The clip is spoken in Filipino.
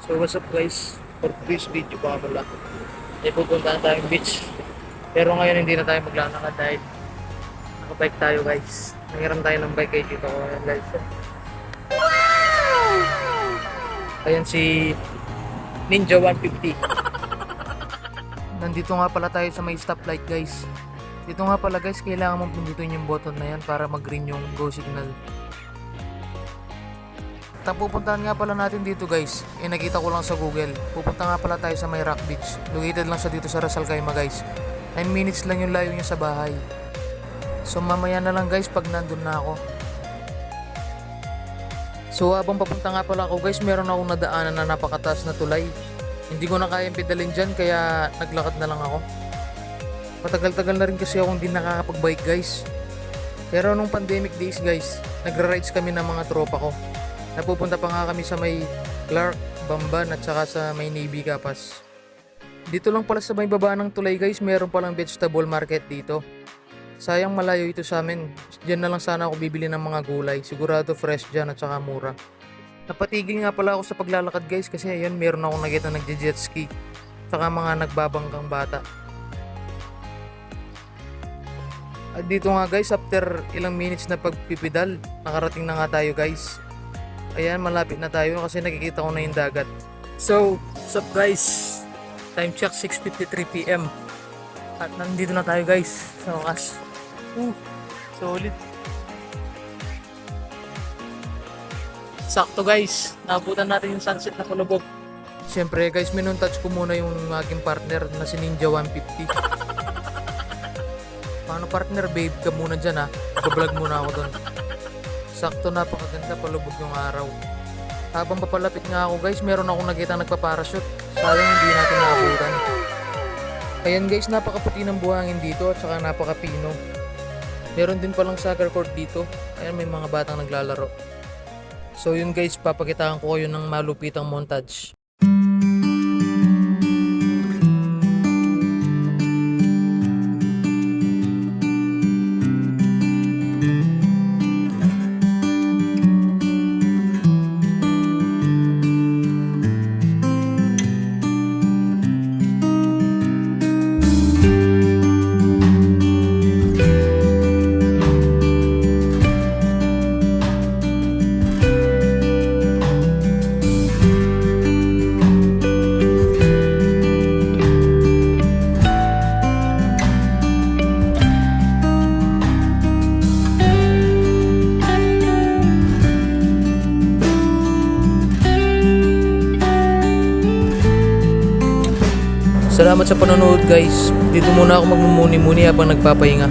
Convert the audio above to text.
So what's up guys? For this video pa pala. Ay pupunta na tayong beach. Pero ngayon hindi na tayo maglalakad dahil nakabike tayo guys. Nangiram tayo ng bike kay Tito ko. Ayan guys. Ayan si Ninja 150. Nandito nga pala tayo sa may stoplight guys. Dito nga pala guys, kailangan mong pindutin yung button na yan para mag-green yung go signal. Tapupuntahan nga pala natin dito guys. Eh nakita ko lang sa Google. Pupunta nga pala tayo sa may Rock Beach. Located lang siya dito sa Ras Al guys. 9 minutes lang yung layo niya sa bahay. So mamaya na lang guys pag nandun na ako. So habang papunta nga pala ako guys, meron akong nadaanan na napakataas na tulay. Hindi ko na kayang pedalin dyan kaya naglakad na lang ako. Matagal-tagal na rin kasi ako hindi nakakapag-bike guys. Pero nung pandemic days guys, nagra-rides kami ng mga tropa ko. Napupunta pa nga kami sa may Clark, Bamban at saka sa may Navy Kapas. Dito lang pala sa may baba ng tulay guys, meron palang vegetable market dito. Sayang malayo ito sa amin. Diyan na lang sana ako bibili ng mga gulay. Sigurado fresh dyan at saka mura. Napatigil nga pala ako sa paglalakad guys kasi ayan meron akong nakita nagje-jet ski. Tsaka mga nagbabanggang bata. At dito nga guys, after ilang minutes na pagpipidal, nakarating na nga tayo guys. Ayan, malapit na tayo kasi nakikita ko na yung dagat. So, what's up guys? Time check 6.53pm. At nandito na tayo guys sa wakas. Uh, solid. Sakto guys, naabutan natin yung sunset na kulubog. Siyempre guys, minuntage ko muna yung aking partner na si Ninja 150. Paano partner, babe ka muna dyan ha. Bablog muna ako doon. Sakto napakaganda palubog yung araw. Habang papalapit nga ako guys, meron akong nakita nagpa-parachute. Sayang hindi natin naabutan. Ayan guys, napakaputi ng buhangin dito at saka napakapino. Meron din palang soccer court dito. Ayan, may mga batang naglalaro. So yun guys, papakitaan ko kayo ng malupitang montage. Salamat sa panonood guys. Dito muna ako magmumuni-muni habang nagpapahinga.